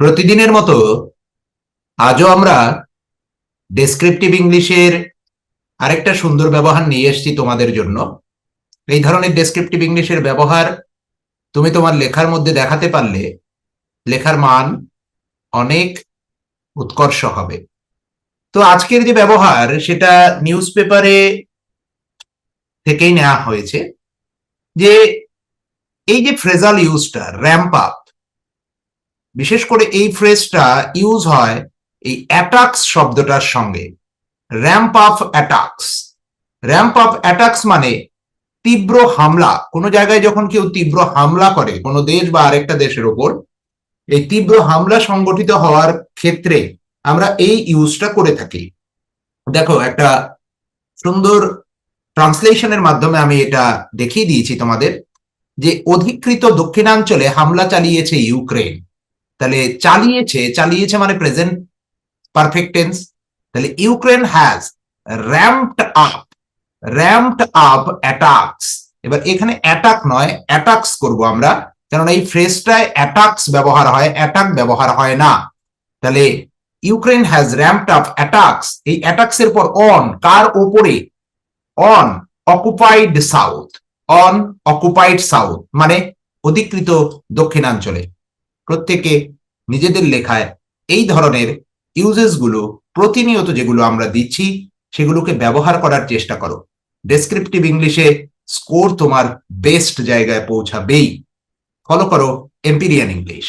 প্রতিদিনের মতো আজও আমরা ডেসক্রিপটিভ ইংলিশের আরেকটা সুন্দর ব্যবহার নিয়ে এসেছি তোমাদের জন্য। এই ধরনের ডেসক্রিপটিভ ইংলিশের ব্যবহার তুমি তোমার লেখার মধ্যে দেখাতে পারলে লেখার মান অনেক উৎকর্ষ হবে। তো আজকের যে ব্যবহার সেটা নিউজ পেপারে থেকেই নেওয়া হয়েছে যে এই যে ফ্রেজাল ইউজটা র্যাম্প আপ বিশেষ করে এই ফ্রেজটা ইউজ হয় এই অ্যাটাক্স শব্দটার সঙ্গে। Ramp up attacks ramp up attacks মানে তীব্র হামলা। কোনো জায়গায় যখন কেউ তীব্র হামলা করে, কোনো দেশ বা আরেকটা দেশের ওপর, এই তীব্র হামলা সংগঠিত হওয়ার ক্ষেত্রে আমরা এই ইউজটা করে থাকি। দেখো, একটা সুন্দর ট্রান্সলেশনের মাধ্যমে আমি এটা দেখিয়ে দিয়েছি তোমাদের যে অধিকৃত দক্ষিণাঞ্চলে হামলা চালিয়েছে ইউক্রেন। তাহলে চালিয়েছে চালিয়েছে মানে প্রেজেন্ট পারফেক্ট টেন্স তাহলে Ukraine has ramped up ramped up attacks এবার এখানে অ্যাটাক নয় অ্যাটাকস করব আমরা, কেননা এই ফ্রেজটায় অ্যাটাকস ব্যবহার হয় অ্যাটাক ব্যবহার হয় না। তাহলে Ukraine has ramped up attacks এই অ্যাটাকস এর পর অন কার ওপরে on occupied south on occupied south মানে অধিকৃত দক্ষিণাঞ্চলে। প্রত্যেকে নিজেদের লেখায় এই ধরনের ইউজেসগুলো প্রতিনিয়ত যেগুলো আমরা দিচ্ছি, সেগুলোকে ব্যবহার করার চেষ্টা করো। ডেসক্রিপটিভ ইংলিশে স্কোর তোমার বেস্ট জায়গায় পৌঁছাবেই। ফলো করো এম্পিরিয়ান ইংলিশ